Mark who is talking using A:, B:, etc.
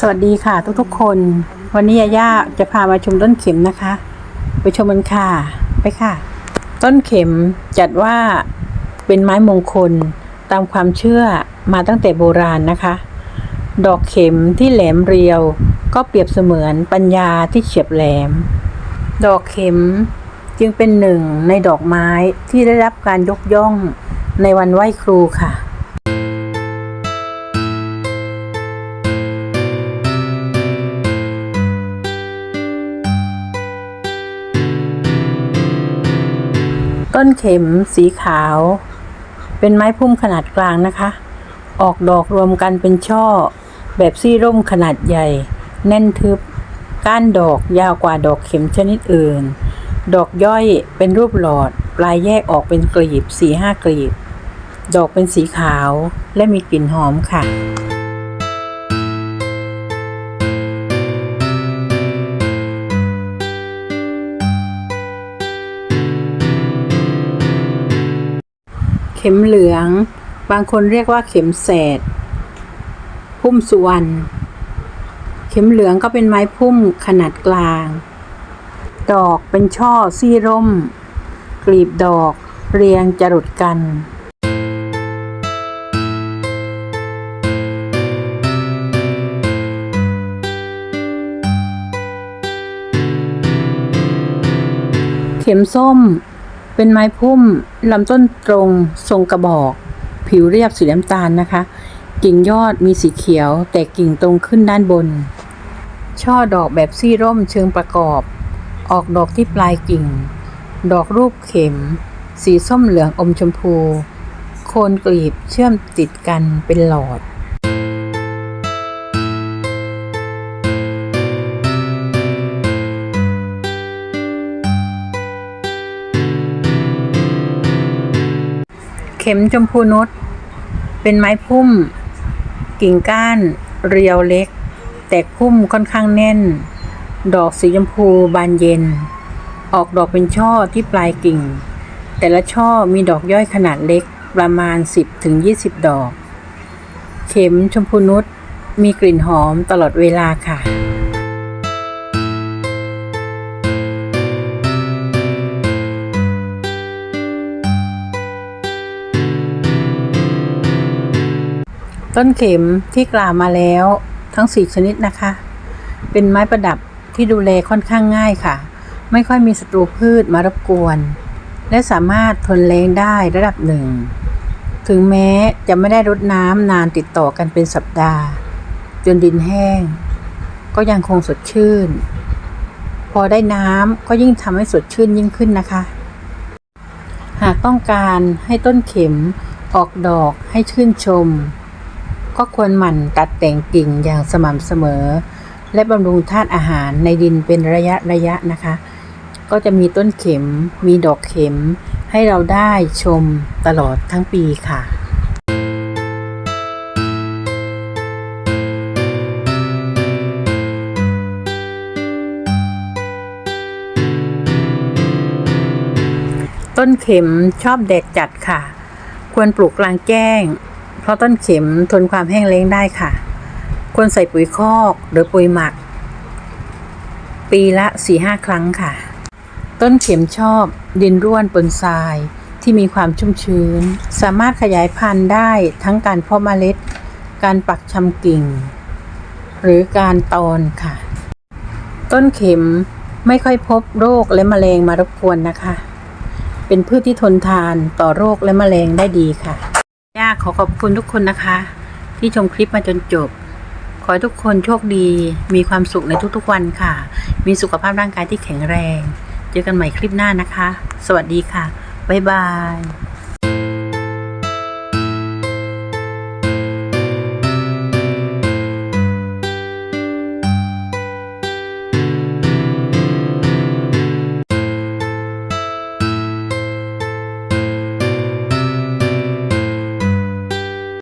A: สวัสดีค่ะทุกๆคน วันนี้ยาย่าจะพามาชมต้นเข็มนะคะ ไปชมกันค่ะ ไปค่ะ ต้นเข็มจัดว่าเป็นไม้มงคลตามความเชื่อมาตั้งแต่โบราณนะคะ ดอกเข็มที่แหลมเรียว ก็เปรียบเสมือนปัญญาที่เฉียบแหลม ดอกเข็มจึงเป็นหนึ่งในดอกไม้ที่ได้รับการยกย่องในวันไหว้ครูค่ะ ต้นเข็มสีขาว เป็นไม้พุ่มขนาดกลางนะคะ ออกดอกรวมกันเป็นช่อ แบบซี่ร่มขนาดใหญ่ แน่นทึบ ก้านดอกยาวกว่าดอกเข็มชนิดอื่น ดอกย่อยเป็นรูปหลอด ปลายแยกออกเป็นกลีบสี่ห้ากลีบ ดอกเป็นสีขาวและมีกลิ่นหอมค่ะ ข็มเหลือง บางคนเรียกว่าเข็มแสด พุ่มสุวรรณ เข็มเหลืองก็เป็นไม้พุ่มขนาดกลาง ดอกเป็นช่อซี่ร่ม กลีบดอกเรียงจรดกันเข็มส้ม เป็นไม้พุ่มลำต้นตรงทรงกระบอก ผิวเรียบสีน้ำตาลนะคะ กิ่งยอดมีสีเขียว แต่กิ่งตรงขึ้นด้านบน ช่อดอกแบบซี่ร่มเชิงประกอบ ออกดอกที่ปลายกิ่ง ดอกรูปเข็ม สีส้มเหลืองอมชมพู โคนกลีบเชื่อมติดกันเป็นหลอด เข็มชมพูนุชเป็นไม้พุ่ม กิ่งก้าน เรียวเล็ก แตกพุ่มค่อนข้างแน่น ดอกสีชมพูบานเย็น ออกดอกเป็นช่อที่ปลายกิ่ง แต่ละช่อมีดอกย่อยขนาดเล็กประมาณ 10-20 ดอก เข็มชมพูนุชมีกลิ่นหอมตลอดเวลาค่ะ ต้นเข็มที่กล่าวมาแล้วทั้ง 4 ชนิดนะคะ เป็นไม้ประดับที่ดูแลค่อนข้างง่ายค่ะ ไม่ค่อยมีศัตรูพืชมารบกวน และสามารถทนแรงได้ระดับหนึ่ง ถึงแม้จะไม่ได้รดน้ำนานติดต่อกันเป็นสัปดาห์ จนดินแห้ง ก็ยังคงสดชื่น พอได้น้ำก็ยิ่งทำให้สดชื่นยิ่งขึ้นนะคะ หากต้องการให้ต้นเข็มออกดอกให้ชื่นชม ก็ควรหมั่นตัดแต่งกิ่งอย่างสม่ำเสมอ และบำรุงธาตุอาหารในดินเป็นระยะระยะนะคะ ก็จะมีต้นเข็มมีดอกเข็ม ให้เราได้ชมตลอดทั้งปีค่ะต้นเข็มชอบแดดจัดค่ะ ควรปลูกกลางแจ้ง เพราะต้นเข็มทนความแห้งแล้งได้ค่ะ ควรใส่ปุ๋ยคอกหรือปุ๋ยหมัก ปีละสี่ห้าครั้งค่ะ ต้นเข็มชอบดินร่วนปนทรายที่มีความชุ่มชื้น สามารถขยายพันธุ์ได้ทั้งการเพาะเมล็ด การปักชำกิ่ง หรือการตอนค่ะ ต้นเข็มไม่ค่อยพบโรคและแมลงมารบกวนนะคะ เป็นพืชที่ทนทานต่อโรคและแมลงได้ดีค่ะ ย่าขอขอบคุณทุกคนนะคะ ที่ชมคลิปมาจนจบ ขอให้ทุกคนโชคดี มีความสุขในทุกๆวันค่ะ มีสุขภาพร่างกายที่แข็งแรง เจอกันใหม่คลิปหน้านะคะ สวัสดีค่ะ บ๊ายบาย